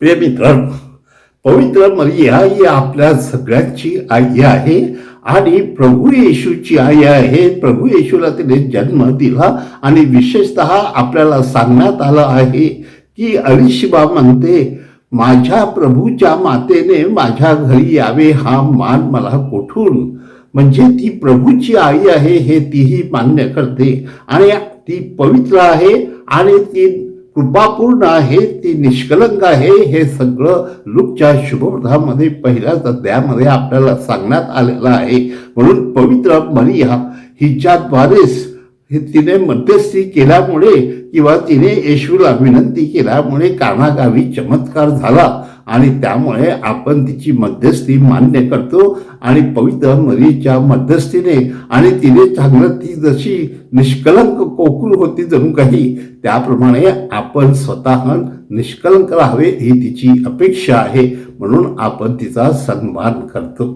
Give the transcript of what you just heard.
प्रिय मित्रांनो पवित्र मरिया ही आपल्या सगळ्यांची आई आहे आणि प्रभू येशूची आई आहे. प्रभू येशूला तिने जन्म दिला आणि विशेषतः आपल्याला सांगण्यात आलं आहे की अलिशिबा म्हणते माझ्या प्रभूच्या मातेने माझ्या घरी यावे हा मान मला कोठून? म्हणजे ती प्रभूची आई आहे हे तीही मान्य करते आणि ती पवित्र आहे आणि ती कृपापूर्ण आहे ती निष्कलंक आहे. हे सगळं लुकच्या शुभप्रधामध्ये पहिल्याच अध्यायामध्ये आपल्याला सांगण्यात आलेलं आहे. म्हणून पवित्र मरिया हिच्याद्वारेच तिने मध्यस्थी केल्यामुळे किंवा तिने येशूला विनंती केल्यामुळे कानागावी चमत्कार झाला आणि त्यामुळे आपण तिची मध्यस्थी मान्य करतो आणि पवित्र मरीच्या मध्यस्थीने आणि तिने चांगलं ती जशी निष्कलंक कोकुल होती जणू काही त्याप्रमाणे आपण स्वतः निष्कलंक राहावे ही तिची अपेक्षा आहे म्हणून आपण तिचा सन्मान करतो.